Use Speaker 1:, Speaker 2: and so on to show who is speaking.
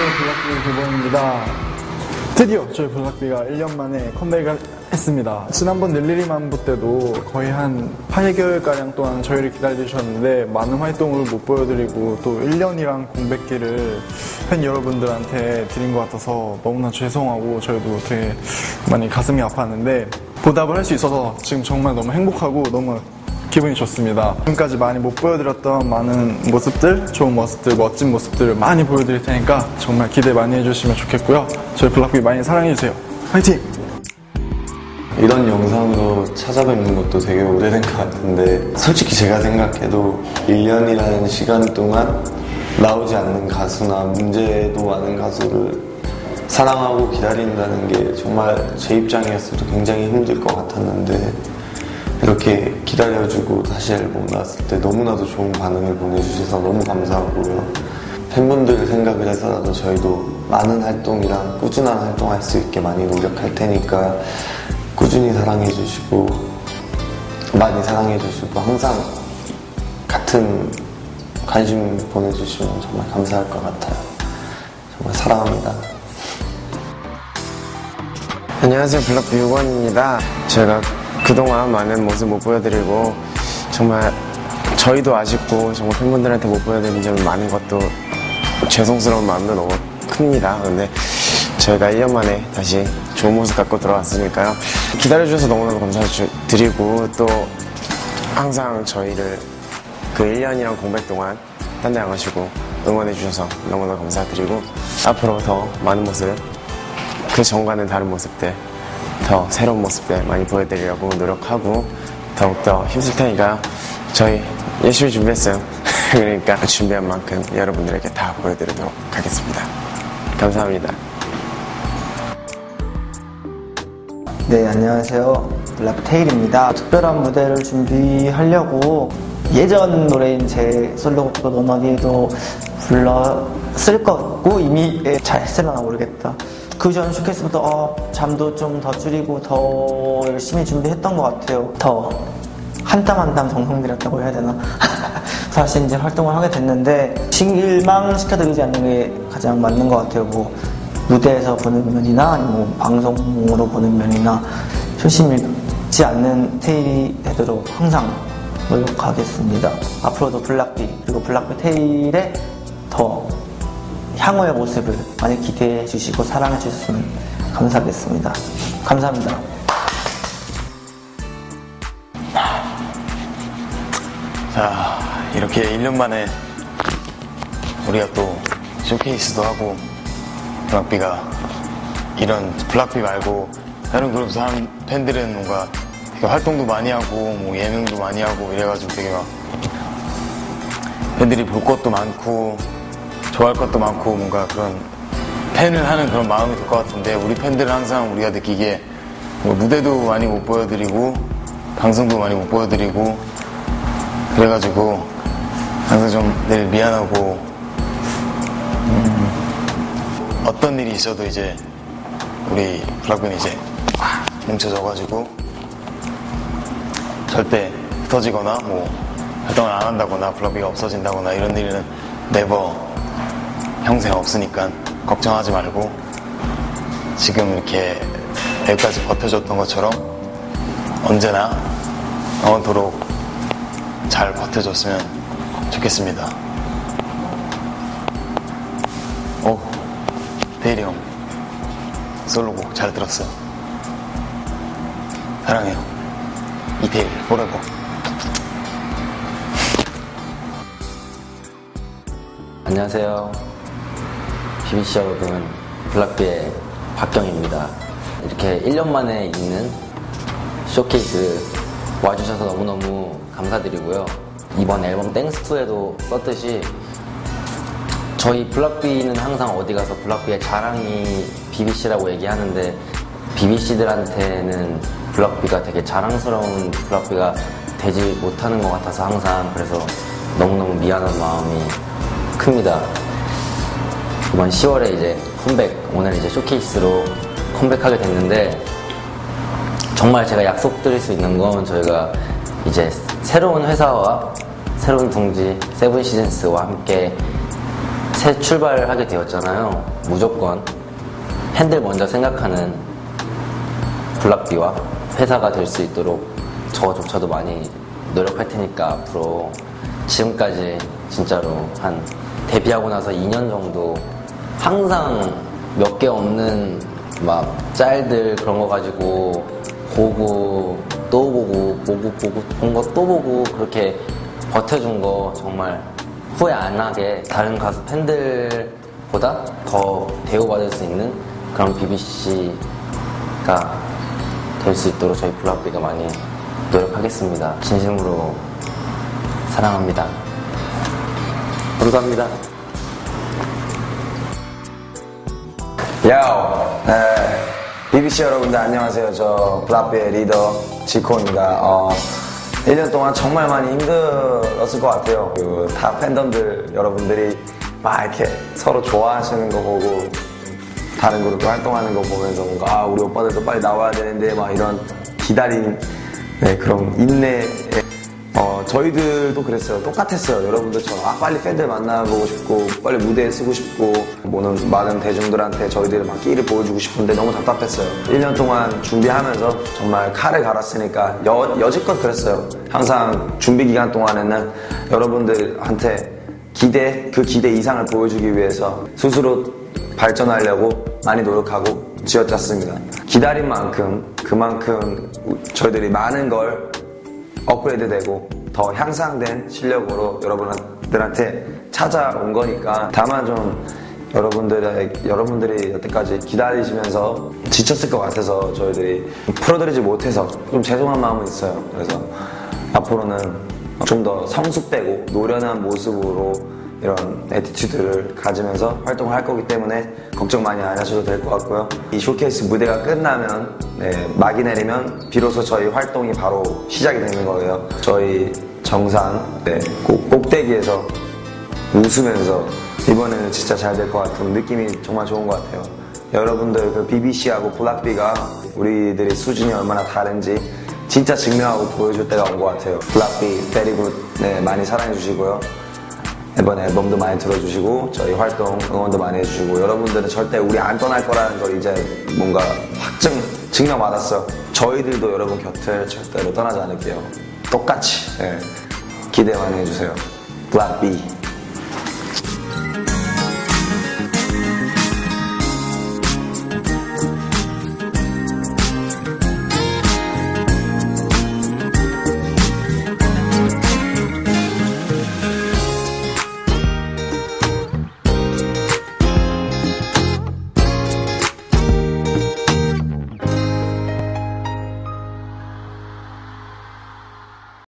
Speaker 1: 블락비 교본입니다. 드디어 저희 블락비가 1년 만에 컴백을 했습니다. 지난번 릴리리만부 때도 거의 한 8개월가량 동안 저희를 기다려주셨는데 많은 활동을 못 보여드리고 또 1년이란 공백기를 팬 여러분들한테 드린 것 같아서 너무나 죄송하고 저희도 되게 많이 가슴이 아팠는데 보답을 할 수 있어서 지금 정말 너무 행복하고 너무 기분이 좋습니다. 지금까지 많이 못 보여드렸던 많은 모습들, 좋은 모습들, 멋진 모습들을 많이 보여드릴 테니까 정말 기대 많이 해주시면 좋겠고요. 저희 블락비 많이 사랑해주세요. 화이팅!
Speaker 2: 이런 영상으로 찾아뵙는 것도 되게 오래된 것 같은데 솔직히 제가 생각해도 1년이라는 시간 동안 나오지 않는 가수나 문제도 많은 가수를 사랑하고 기다린다는 게 정말 제 입장이었어도 굉장히 힘들 것 같았는데 이렇게 기다려주고 다시 앨범 나왔을 때 너무나도 좋은 반응을 보내주셔서 너무 감사하고요. 팬분들 생각을 해서라도 저희도 많은 활동이랑 꾸준한 활동할 수 있게 많이 노력할 테니까 꾸준히 사랑해주시고 많이 사랑해주시고 항상 같은 관심 보내주시면 정말 감사할 것 같아요. 정말 사랑합니다.
Speaker 3: 안녕하세요 블락비 6원입니다 제가 그동안 많은 모습 못 보여드리고 정말 저희도 아쉽고 정말 팬분들한테 못 보여드린 점이 많은 것도 죄송스러운 마음도 너무 큽니다. 근데 저희가 1년 만에 다시 좋은 모습 갖고 들어왔으니까요. 기다려주셔서 너무너무 감사드리고 또 항상 저희를 그 1년이란 공백 동안 딴 데 안 가시고 응원해주셔서 너무너무 감사드리고 앞으로 더 많은 모습 그 전과는 다른 모습들, 더 새로운 모습들 많이 보여드리려고 노력하고 더욱더 힘쓸 테니까 저희 열심히 준비했어요. 그러니까 준비한 만큼 여러분들에게 다 보여드리도록 하겠습니다. 감사합니다.
Speaker 4: 네, 안녕하세요. 블락테일입니다. 특별한 무대를 준비하려고 예전 노래인 제 솔로곡도 넌 어디에도 불렀을 것 같고 이미 예, 잘 했을려나 모르겠다. 그 전 쇼케이스부터 어, 잠도 좀 더 줄이고 더 열심히 준비했던 것 같아요. 더 한 땀 한 땀 정성 들였다고 해야 되나? 사실 이제 활동을 하게 됐는데 실망시켜드리지 않는 게 가장 맞는 것 같아요. 뭐 무대에서 보는 면이나 뭐 방송으로 보는 면이나 초심 잃지 않는 테일이 되도록 항상 노력하겠습니다. 앞으로도 블락비 그리고 블락비 테일의 더 향후의 모습을 많이 기대해 주시고 사랑해 주셨으면 감사하겠습니다. 감사합니다.
Speaker 3: 자, 이렇게 1년 만에 우리가 또 쇼케이스도 하고 블락비가 이런 블락비 말고 다른 그룹 사람 팬들은 뭔가 활동도 많이 하고 뭐 예능도 많이 하고 이래가지고 되게 막 팬들이 볼 것도 많고 좋아할 것도 많고 뭔가 그런 팬을 하는 그런 마음이 들 것 같은데 우리 팬들은 항상 우리가 느끼기에 뭐 무대도 많이 못 보여드리고 방송도 많이 못 보여드리고 그래가지고 항상 좀 늘 미안하고 음, 어떤 일이 있어도 이제 우리 블락빈이 이제 꽉 뭉쳐져가지고 절대 흩어지거나 뭐 활동을 안 한다거나 블락비가 없어진다거나 이런 일은 네버 평생 없으니까 걱정하지 말고 지금 이렇게 여기까지 버텨줬던 것처럼 언제나 영원토록 잘 버텨줬으면 좋겠습니다. 오, 대일이 형. 솔로곡 잘 들었어. 사랑해요. 이태일, 뭐라고?
Speaker 5: 안녕하세요. BBC 여러분, 블락비의 박경입니다. 이렇게 1년 만에 있는 쇼케이스 와주셔서 너무너무 감사드리고요. 이번 앨범 땡스2에도 썼듯이 저희 블락비는 항상 어디 가서 블락비의 자랑이 BBC라고 얘기하는데 BBC들한테는 블락비가 되게 자랑스러운 블락비가 되지 못하는 것 같아서 항상 그래서 너무너무 미안한 마음이 큽니다. 이번 10월에 이제 컴백, 오늘 이제 쇼케이스로 컴백하게 됐는데 정말 제가 약속드릴 수 있는 건 저희가 이제 새로운 회사와 새로운 동지 세븐 시즌스와 함께 새 출발을 하게 되었잖아요. 무조건 팬들 먼저 생각하는 블락비와 회사가 될 수 있도록 저조차도 많이 노력할 테니까 앞으로 지금까지 진짜로 한 데뷔하고 나서 2년 정도 항상 몇 개 없는 막 짤들 그런 거 가지고 보고 또 보고 보고 보고 본 거 또 보고 그렇게 버텨준 거 정말 후회 안 하게 다른 가수 팬들보다 더 대우받을 수 있는 그런 BBC가 될 수 있도록 저희 블락비가 많이 노력하겠습니다. 진심으로 사랑합니다. 감사합니다.
Speaker 6: 야오, 네. BBC 여러분들 안녕하세요. 저 블락비의 리더 지코입니다. 어, 1년 동안 정말 많이 힘들었을 것 같아요. 그 다 팬덤들 여러분들이 막 이렇게 서로 좋아하시는 거 보고 다른 그룹 활동하는 거 보면서 뭔가 아 우리 오빠들도 빨리 나와야 되는데 막 이런 기다림 네, 그런 인내 어, 저희들도 그랬어요. 똑같았어요. 여러분들처럼. 아, 빨리 팬들 만나보고 싶고, 빨리 무대에 쓰고 싶고, 모는 많은 대중들한테 저희들이 막 끼를 보여주고 싶은데 너무 답답했어요. 1년 동안 준비하면서 정말 칼을 갈았으니까 여, 여지껏 그랬어요. 항상 준비 기간 동안에는 여러분들한테 기대, 그 기대 이상을 보여주기 위해서 스스로 발전하려고 많이 노력하고 쥐어짰습니다. 기다린 만큼, 그만큼 저희들이 많은 걸 업그레이드 되고 더 향상된 실력으로 여러분들한테 찾아온 거니까 다만 좀 여러분들의 여러분들이 여태까지 기다리시면서 지쳤을 것 같아서 저희들이 풀어드리지 못해서 좀 죄송한 마음은 있어요. 그래서 앞으로는 좀 더 성숙되고 노련한 모습으로 이런 에티튜드를 가지면서 활동을 할 거기 때문에 걱정 많이 안 하셔도 될 것 같고요. 이 쇼케이스 무대가 끝나면 네, 막이 내리면 비로소 저희 활동이 바로 시작이 되는 거예요. 저희 정상 네, 꼭, 꼭대기에서 웃으면서 이번에는 진짜 잘 될 것 같은 느낌이 정말 좋은 것 같아요. 여러분들 그 BBC하고 블락비가 우리들의 수준이 얼마나 다른지 진짜 증명하고 보여줄 때가 온 것 같아요. 블락비, 베리굿 네, 많이 사랑해 주시고요. 이번 앨범도 많이 들어주시고 저희 활동 응원도 많이 해주시고 여러분들은 절대 우리 안 떠날 거라는 걸 이제 뭔가 확증 증명받았어요. 저희들도 여러분 곁을 절대로 떠나지 않을게요. 똑같이 예, 기대 많이 해주세요. 블락비